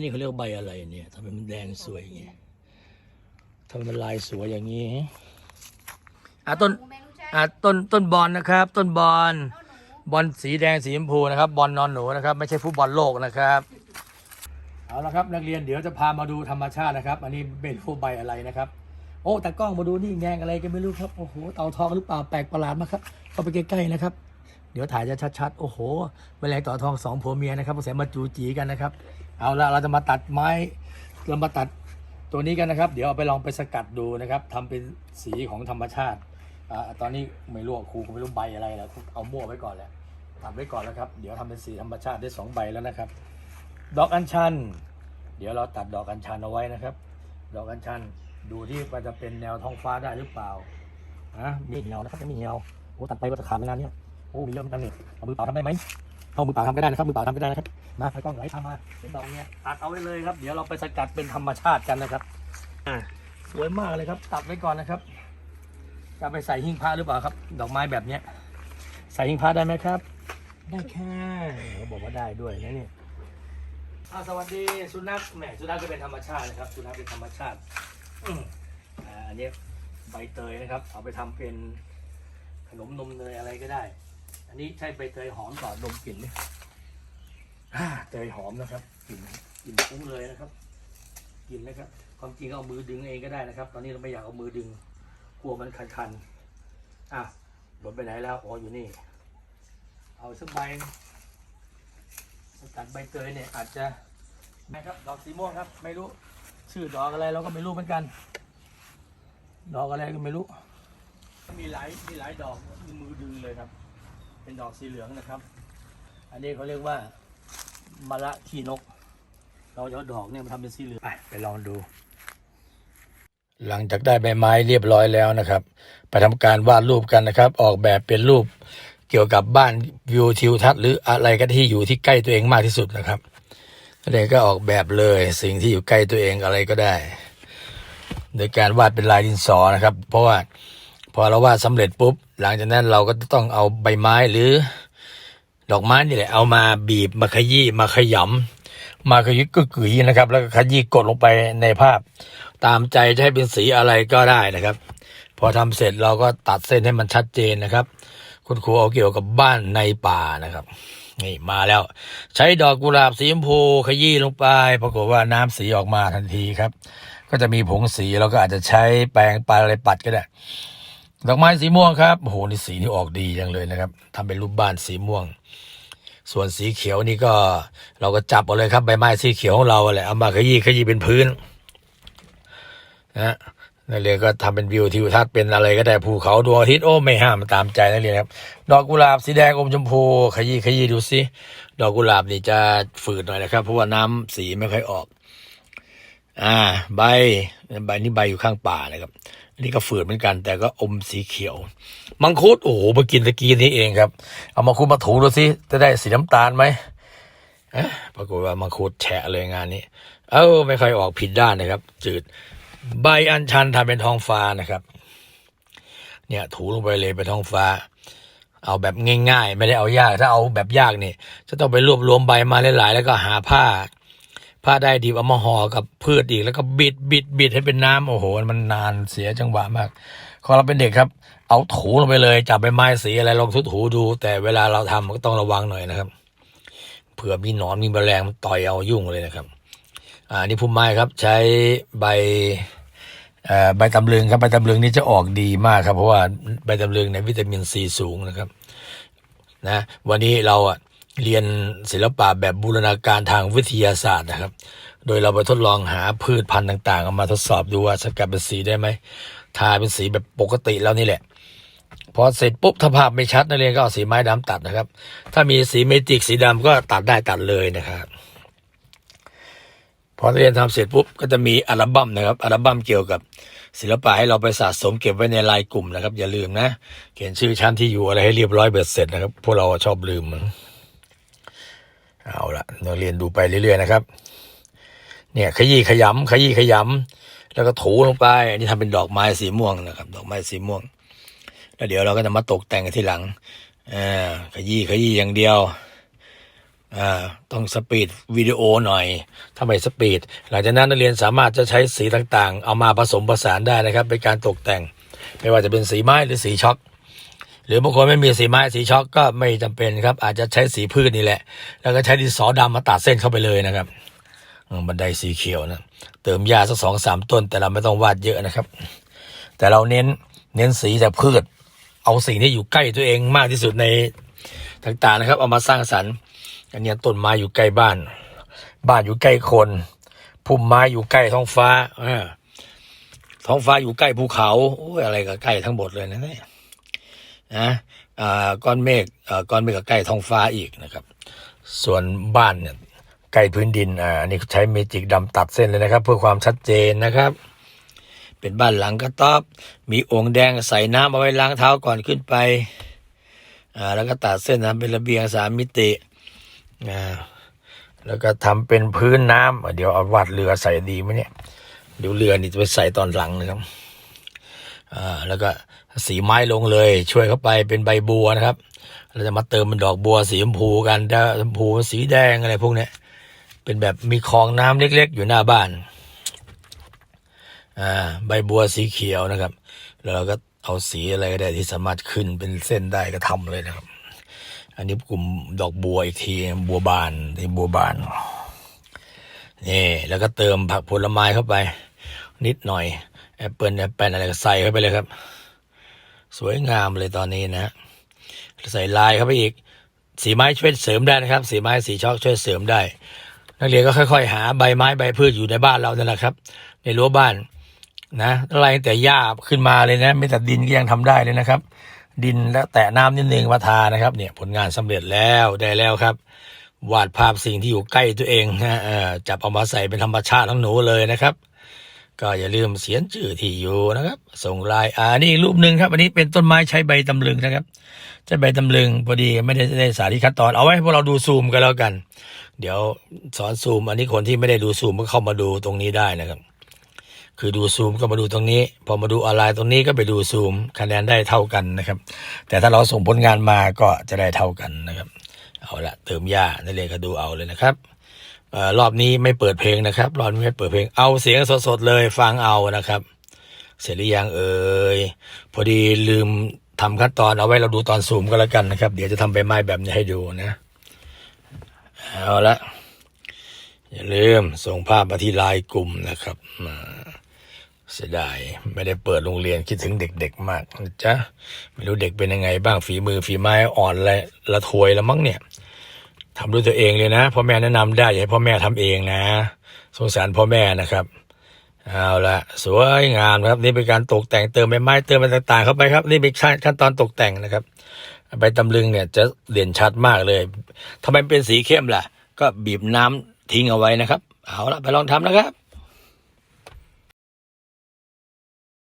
นี่เขาเรียกใบอะไรเนี่ยทำไมมันแดงสวยอย่างเงี้ยทำไมมันลายสวยอย่างนี้อะต้นอะต้นต้นบอลนะครับ ต้นบอลบอลสีแดงสีชมพูนะครับ บอลนอนหนูนะครับ ไม่ใช่ฟุตบอลโลกนะครับเอาละครับนักเรียนเดี๋ยวจะพามาดูธรรมชาตินะครับ อันนี้เป็นรูปใบอะไรนะครับ โอ้แต่กล้องมาดูนี่แงงอะไรกันไม่รู้ครับโอ้โหเต่าทองหรือเปล่าแปลกประหลาดมากครับเข้าไปใกล้ๆนะครับ เดี๋ยวถ่ายจะชัดๆโอ้โหแมลงเต่าทองสองผัวเมียนะครับเสียมาจูจีกันนะครับ เอาละเราจะมาตัดไม้เรามาตัดตัวนี้กันนะครับ เดี๋ยวเอาไปลองไปสกัดดูนะครับทำเป็นสีของธรรมชาติอตอนนี้ไม่รู้ครูก็ไม่รู้ใบอะไรแล้วเอามั่วไว้ก่อนแหละตัดไว้ก่อนแล้วครับเดี๋ยวทำเป็นสีธรรมชาติได้สองใบแล้วนะครับ ดอกอัญชัน เดี๋ยวเราตัดดอกอัญชันเอาไว้นะครับ ดอกอัญชันดูที่ว่าจะเป็นแนวท้องฟ้าได้หรือเปล่าฮะมีเงานะครับยังมีเงาโอ้ตัดไปว่าจะขาดไม่นานเนี่ยโอ้มีเยอะเหมือนกันนี่เอามือเปล่าทำได้ไหม เอามือเปล่าทำก็ได้นะครับมือเปล่าทำก็ได้นะครับมาไปกล้องไหลทำมาเป็นดอกเนี้ยตัดเอาไว้เลยครับ เดี๋ยวเราไปสกัดเป็นธรรมชาติกันนะครับอ่าสวยมากเลยครับตัดไว้ก่อนนะครับจะไปใส่หิ้งพระหรือเปล่าครับ ดอกไม้แบบเนี้ยใส่หิ้งพระได้ไหมครับ ได้ค่ะเขาบอกว่าได้ด้วยนะเนี่ยอาสวัสดีสุนัขแหมสุนัขก็เป็นธรรมชาตินะครับสุนัขเป็นธรรมชาติอันนี้ใบเตยนะครับ เอาไปทำเป็นขนมนมเนยอะไรก็ได้ อันนี้ใช่ใบเตยหอมต่อนดมกลิ่นไหมอ่าเตยหอมนะครับกลิ่นกลิ่นฟุ้งเลยนะครับกลิ่นนะครับ ความจริงเอามือดึงเองก็ได้นะครับ ตอนนี้เราไม่อยากเอามือดึงกลัวมันคันๆอะหมดไปไหนแล้วอ๋ออยู่นี่ เอาสักใบสกัดใบเตยเนี่ยอาจจะนะครับดอกสีม่วงครับ ไม่รู้ชื่อดอกอะไรเราก็ไม่รู้เหมือนกัน ดอกอะไรก็ไม่รู้ มีหลายมีหลายดอกมือดึงเลยครับ เป็นดอกสีเหลืองนะครับ อันนี้เขาเรียกว่ามะละขี้นก เราจะเอาดอกเนี่ยมาทำเป็นสีเหลืองไปไปลองดู หลังจากได้ใบไม้เรียบร้อยแล้วนะครับ ไปทำการวาดรูปกันนะครับ ออกแบบเป็นรูปเกี่ยวกับบ้านวิวทิวทัศน์หรืออะไรก็ที่อยู่ที่ใกล้ตัวเองมากที่สุดนะครับเลยก็ออกแบบเลยสิ่งที่อยู่ใกล้ตัวเองอะไรก็ได้ โดยการวาดเป็นลายดินสอนะครับ เพราะว่าพอเราวาดสำเร็จปุ๊บ หลังจากนั้นเราก็ต้องเอาใบไม้หรือ ดอกไม้นี่แหละเอามาบีบมาขยี้มาขยำมาขยี้ก็กึ๋ยนะครับ แล้วก็ขยี้กดลงไปในภาพ ตามใจจะให้เป็นสีอะไรก็ได้นะครับ พอทำเสร็จเราก็ตัดเส้นให้มันชัดเจนนะครับ คุณครูเอาเกี่ยวกับบ้านในป่านะครับนี่มาแล้ว ใช้ดอกกุหลาบสีชมพูขยี้ลงไป ปรากฏว่าน้ำสีออกมาทันทีครับ ก็จะมีผงสีเราก็อาจจะใช้แปรงปาอะไรปัดก็ได้ ดอกไม้สีม่วงครับโอ้โหนี่สีนี่ออกดีจังเลยนะครับทำเป็นรูปบ้านสีม่วง ส่วนสีเขียวนี่ก็เราก็จับเอาเลยครับใบไม้สีเขียวของเราแหละเอามาขยี้ขยี้เป็นพื้นนะนักเรียนก็ทำเป็นวิวทิวทัศน์เป็นอะไรก็ได้ภูเขาดวงอาทิตย์โอ้ไม่ห้ามตามใจนักเรียนครับดอกกุหลาบสีแดงอมชมพูขยี้ขยี้ดูสิดอกกุหลาบนี่จะฝืดหน่อยนะครับ เพราะว่าน้ำสีไม่ค่อยออก อ่า ใบใบนี่ใบอยู่ข้างป่านะครับ อันนี่ก็ฝืดเหมือนกัน แต่ก็อมสีเขียว มังคุดโอ้โหมากินตะกี้นี้เองครับ เอามังคุดมาถูดูสิจะได้สีน้ำตาลไหมเอ๊ะปรากฏว่ามังคุดแฉะเลยงานนี้ เอ้าไม่ค่อยออกผิดด้านนะครับ จืดใบอัญชันทำเป็นทองฟ้านะครับ เนี่ย ถูลงไปเลยไปทองฟ้า เอาแบบง่าย ๆ ไม่ได้เอายาก ถ้าเอาแบบยากนี่จะต้องไปรวบรวมใบมาหลายๆ แล้วก็หาผ้า ผ้าได้ดีเอามาห่อกับพืชอีกแล้วก็บิดบิดบิดให้เป็นน้ำโอ้โห มันนานเสียจังหวะมากของเราเป็นเด็กครับ เอาถูลงไปเลยจับใบไม้สีอะไรลองทุบถูดู แต่เวลาเราทำก็ต้องระวังหน่อยนะครับ เผื่อมีหนอนมีแมลงมันต่อยเอายุ่งเลยนะครับ อ่านี่พุ่มไม้ครับ ใช้ใบใบตำลึงครับใบตำลึงนี่จะออกดีมากครับ เพราะว่าใบตำลึงในวิตามินซีสูงนะครับ นะ วันนี้เราอะ เรียนศิลปะแบบบูรณาการทางวิทยาศาสตร์นะครับ โดยเราไปทดลองหาพืชพันธุ์ต่างๆเอามาทดสอบดูว่าสกัดเป็นสีได้ไหมทาเป็นสีแบบปกติแล้วนี่แหละ พอเสร็จปุ๊บถ้าภาพไม่ชัดนักเรียนก็เอาสีไม้ดำตัดนะครับ ถ้ามีสีเมจิกสีดำก็ตัดได้ตัดเลยนะครับพอเรียนทำเสร็จปุ๊บก็จะมีอัลบั้มนะครับอัลบั้มเกี่ยวกับศิลปะให้เราไปสะสมเก็บไว้ในลน์กลุ่มนะครับ อย่าลืมนะ เขียนชื่อชั้นที่อยู่อะไรให้เรียบร้อยเบ็ดเสร็จนะครับพวกเราชอบลืม เอาละเราเรียนดูไปเรื่อยๆนะครับ เนี่ยขยี้ขยำขยี้ขยำแล้วก็ถูลงไปอันนี้ทำเป็นดอกไม้สีม่วงนะครับ ดอกไม้สีม่วง แล้วเดี๋ยวเราก็จะมาตกแต่งกันทีหลังอ่าขยี้ขยี้อย่างเดียวอ่าต้องสปีดวิดีโอหน่อยถ้าไม่สปีด หลังจากนั้นนักเรียนสามารถจะใช้สีต่างๆ เอามาผสมผสานได้นะครับ เป็นการตกแต่ง ไม่ว่าจะเป็นสีไม้หรือสีช็อก หรือบางคนไม่มีสีไม้สีช็อกก็ไม่จำเป็นครับ อาจจะใช้สีพืชนี่แหละ แล้วก็ใช้ดินสอดำมาตัดเส้นเข้าไปเลยนะครับบันไดสีเขียวนะเติมหญ้าสักสองสามต้น แต่เราไม่ต้องวาดเยอะนะครับ แต่เราเน้นเน้นสีจากพืช เอาสิ่งที่อยู่ใกล้ตัวเองมากที่สุดในต่างๆนะครับ เอามาสร้างสรรค์ อันนี้ต้นไม้อยู่ใกล้บ้าน บ้านอยู่ใกล้คนพุ่มไม้อยู่ใกล้ท้องฟ้าท้องฟ้าอยู่ใกล้ภูเขาออะไรก็ใกล้ทั้งหมดเลยนะเนี่ย นะก้อนเมฆก้อนเมฆก็ใกล้ท้องฟ้าอีกนะครับ ส่วนบ้านเนี่ยใกล้พื้นดินอ่าอันนี้ใช้เมจิกดำตัดเส้นเลยนะครับ เพื่อความชัดเจนนะครับ เป็นบ้านหลังกระต๊อบมีโอ่งแดงใส่น้ำเอาไว้ล้างเท้าก่อนขึ้นไปอ่าแล้วก็ตัดเส้นทำเป็นระเบียงสามมิติอ่าแล้วก็ทำเป็นพื้นน้ำเดี๋ยวเอาวาดเรือใส่ดีไหมเนี่ยเดี๋ยวเรือนี่จะไปใส่ตอนหลังนะครับ แล้วก็สีไม้ลงเลย ช่วยเข้าไปเป็นใบบัวนะครับ เราจะมาเติมเป็นดอกบัวสีชมพูกันถ้าชมพูสีแดงอะไรพวกนี้เป็นแบบมีคลองน้ำเล็ก ๆ อยู่หน้าบ้านใบบัวสีเขียวนะครับ แล้วเราก็เอาสีอะไรก็ได้ที่สามารถขึ้นเป็นเส้นได้ก็ทำเลยนะครับ อันนี้กลุ่มดอกบัวอีกทีบัวบานที่บัวบานนี่แล้วก็เติมผักผลไม้เข้าไป นิดหน่อย แอปเปิลแอปเปิลอะไรก็ใส่เข้าไปเลยครับ สวยงามเลยตอนนี้นะ ใส่ลายเข้าไปอีก สีไม้ช่วยเสริมได้นะครับ สีไม้สีช็อกช่วยเสริมได้ นักเรียนก็ค่อย ๆ หาใบไม้ใบพืชอยู่ในบ้านเราเนั่นแหละครับ ในรั้วบ้านนะอะไรแต่หญ้าขึ้นมาเลยนะไม่แต่ดินก็ยังทำได้เลยนะครับ ดินแล้วแตะน้ำนิดนึงมาทานะครับ เนี่ยผลงานสำเร็จแล้วได้แล้วครับ วาดภาพสิ่งที่อยู่ใกล้ตัวเองนะจับเอามาใส่เป็นธรรมชาติของหนูเลยนะครับ ก็อย่าลืมเสียนชื่อที่อยู่นะครับ ส่งไลน์อ่านี่รูปหนึ่งครับ อันนี้เป็นต้นไม้ใช้ใบตำลึงนะครับใช้ใบตำลึงพอดีไม่ได้ได้สาธิตขั้นตอนเอาไว้พวกเราดูซูมกันแล้วกัน เดี๋ยวสอนซูม อันนี้คนที่ไม่ได้ดูซูมก็เข้ามาดูตรงนี้ได้นะครับ คือดูซูมก็มาดูตรงนี้ พอมาดูออนไลน์ตรงนี้ก็ไปดูซูมคะแนนได้เท่ากันนะครับ แต่ถ้าเราส่งผลงานมาก็จะได้เท่ากันนะครับ เอาละเติมหญ้านักเรียนก็ดูเอาเลยนะครับ รอบนี้ไม่เปิดเพลงนะครับรอบนี้ไม่เปิดเพลงเอาเสียงสดๆเลยฟังเอานะครับ เสร็จหรือยังเอ่ยพอดีลืมทำขั้นตอนเอาไว้เราดูตอนซูมก็แล้วกันนะครับ เดี๋ยวจะทำใบไม้แบบนี้ให้ดูนะเอาละอย่าลืมส่งภาพมาที่ไลน์กลุ่มนะครับเสียดายไม่ได้เปิดโรงเรียนคิดถึงเด็กๆมากนะจ๊ะไม่รู้เด็กเป็นยังไงบ้างฝีมือฝีไม้อ่อนละละทวยแล้วมั้งเนี่ย ทำด้วยตัวเองเลยนะพ่อแม่แนะนำได้อย่าให้พ่อแม่ทำเองนะ สงสารพ่อแม่นะครับเอาละสวยงามครับ นี่เป็นการตกแต่งเติมใบไม้เติมอะไรต่างๆ เข้าไปครับ นี่เป็นขั้นตอนตกแต่งนะครับใบตำลึงเนี่ยจะเด่นชัดมากเลยทำไมเป็นสีเข้มล่ะ ก็บีบน้ำทิ้งเอาไว้นะครับ เอาละไปลองทำนะครับ